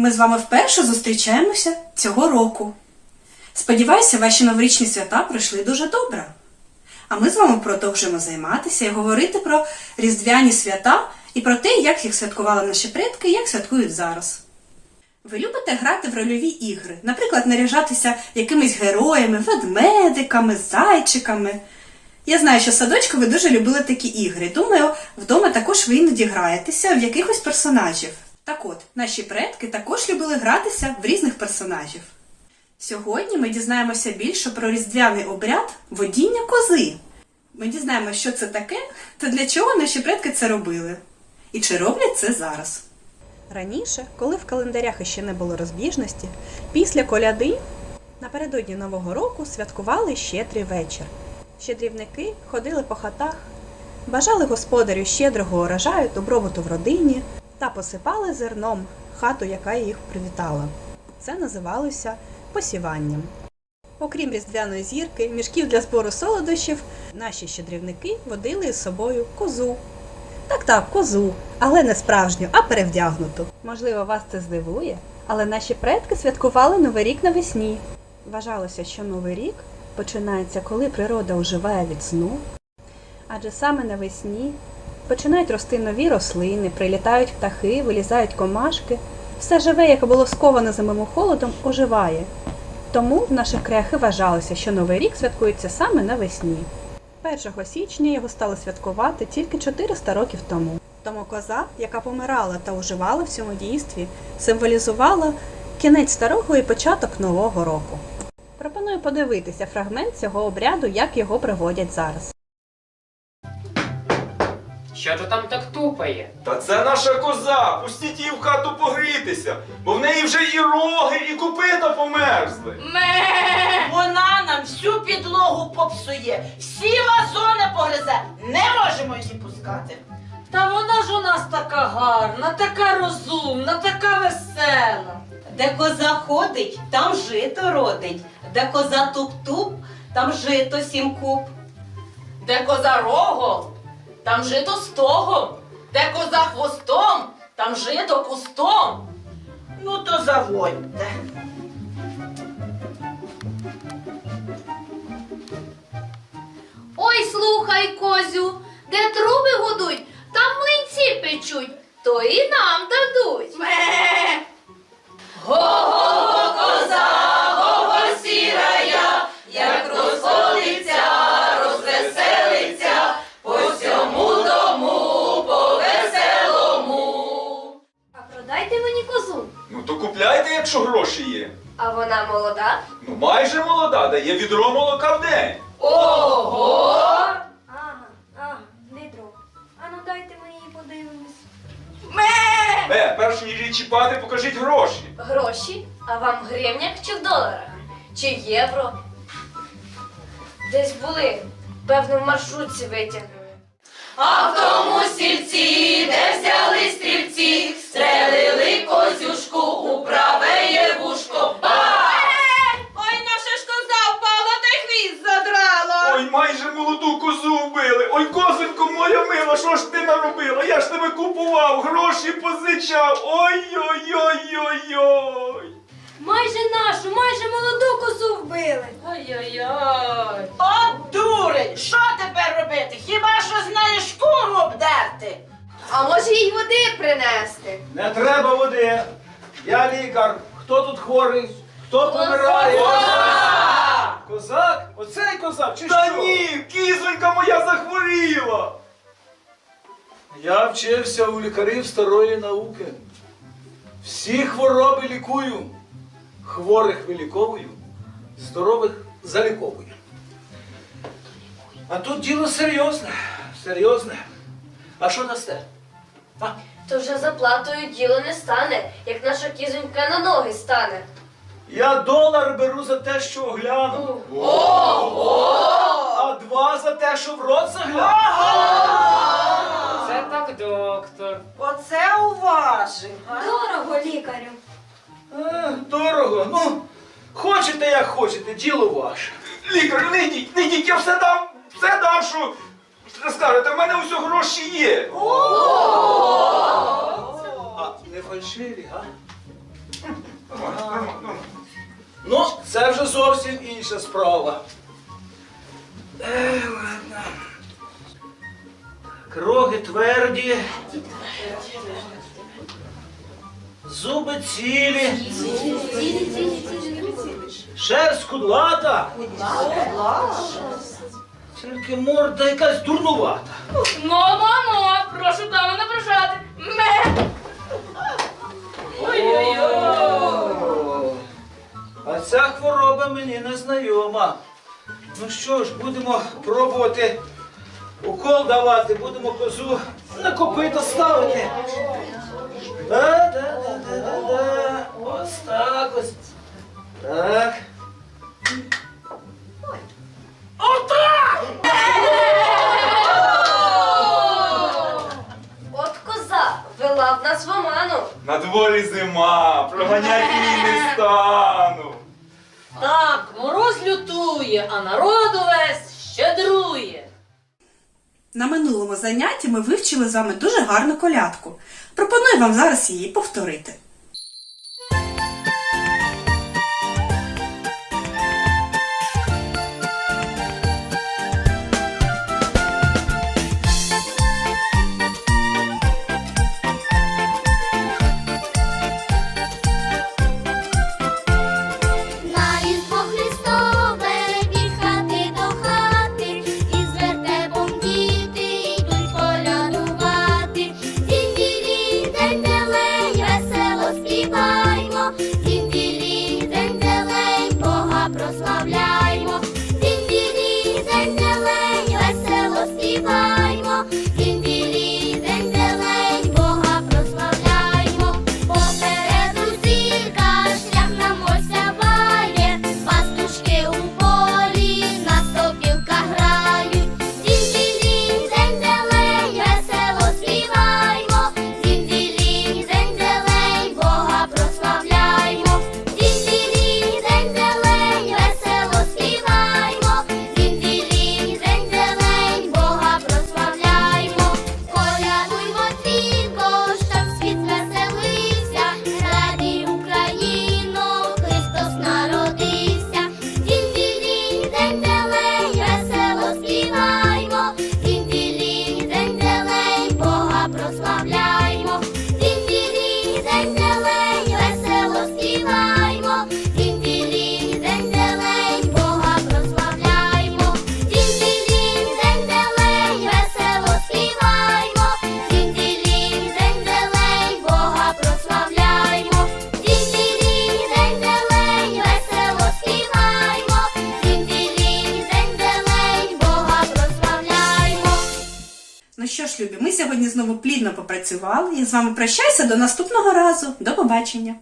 Ми з вами вперше зустрічаємося цього року. Сподіваюся, ваші новорічні свята пройшли дуже добре. А ми з вами продовжуємо займатися і говорити про різдвяні свята і про те, як їх святкували наші предки і як святкують зараз. Ви любите грати в рольові ігри, наприклад, наряжатися якимись героями, ведмедиками, зайчиками. Я знаю, що садочку ви дуже любили такі ігри. Думаю, вдома також ви іноді граєтеся в якихось персонажів. Так от, наші предки також любили гратися в різних персонажів. Сьогодні ми дізнаємося більше про різдвяний обряд водіння кози. Ми дізнаємося, що це таке та для чого наші предки це робили. І чи роблять це зараз. Раніше, коли в календарях іще не було розбіжності, після коляди напередодні Нового року святкували щедрий вечір. Щедрівники ходили по хатах, бажали господарю щедрого урожаю, добробуту в родині та посипали зерном хату, яка їх привітала. Це називалося посіванням. Окрім різдвяної зірки, мішків для збору солодощів, наші щедрівники водили з собою козу. Так, так, козу, але не справжню, а перевдягнуту. Можливо, вас це здивує, але наші предки святкували Новий рік навесні. Вважалося, що Новий рік починається, коли природа оживає від сну. Адже саме навесні починають рости нові рослини, прилітають птахи, вилізають комашки. Все живе, яке було сковане зимовим холодом, оживає. Тому в наших краях і вважалося, що Новий рік святкується саме навесні. 1 січня його стали святкувати тільки 400 років тому. Тому коза, яка помирала та уживала в цьому дійстві, символізувала кінець старого і початок нового року. Пропоную подивитися фрагмент цього обряду, як його проводять зараз. Що то там так тупає? Та це наша коза! Пустіть її в хату погрітися, бо в неї вже і роги, і копита померзли. Вона нам всю підлогу попсує, всі вазони погризе. Не можемо її пускати. Та вона ж у нас така гарна, така розумна, така весела. Де коза ходить, там жито родить. Де коза туп-туп, там жито сім куб. Де коза рогом, там жито стогом, де коза хвостом, там жито кустом. Ну то заводьте. Ой, слухай, козю, де труби гудуть, там млинці печуть, то і нам дадуть. Козу. Ну то купляйте, якщо гроші є. А вона молода? Ну майже молода, дає відро молока в день. Ого! Ага, ага, відро. Ану дайте мені її подивимось. Е, перш ніж її чіпати, покажіть гроші. Гроші? А вам в гривнях чи в доларах? Чи євро? Десь були. Певно, в маршрутці витягнули. А в тому сільці, де взяли стрільці, стрелили козюшку у праве є вушко. Ой, наша ж коза впала та й хвіст задрала. Ой, майже молоду козу вбили. Ой, козонько моя мила, що ж ти наробила? Я ж тебе купував, гроші позичав. Ой-ой-ой-ой-ой. Майже нашу, майже молоду козу вбили. Ой-ой-ой. От дурень, що тепер робити? Хіба що з неї шкуру обдерти? А може їй води принести? Не треба води. Я лікар. Хто тут хворий? Хто помирає? Козак? Козак? Оцей козак? Чи Та що? ні, кізонька моя захворіла. Я вчився у лікарів старої науки. Всі хвороби лікую. Хворих виліковую, здорових заліковую. А тут діло серйозне. Серйозне. А що дасте? А? То вже заплатою діло не стане, як наша кізонька на ноги стане. Я долар беру за те, що огляну. А два за те, що в рот загляну. Так, доктор. Оце уважив. Дорого лікарю. Е, Дорого. Ну, хочете, як хочете, діло ваше. Лікар, не йдіть, не йдіть, я все дам, все дам, що скажете, в мене усього гроші є. А не не фальшиві, а? Ну, це вже зовсім інша справа. Е, ладно. Кроги тверді. Зуби цілі. Шерсть кудлата. Тільки морда якась дурнувата. Мо-мамо, прошу даму не. Ме. О, А ця хвороба мені не знайома. Ну що ж, будемо пробувати укол давати, будемо козу на копито ставити. Да, да, да, да, да, да. Ось так ось. Так. От коза вела в нас в оману. На дворі зима, проганяти її не стану. Так, мороз лютує, а народу весь. На минулому занятті ми вивчили з вами дуже гарну колядку. Пропоную вам зараз її повторити. Сьогодні знову плідно попрацювали. Я з вами прощаюся до наступного разу. До побачення!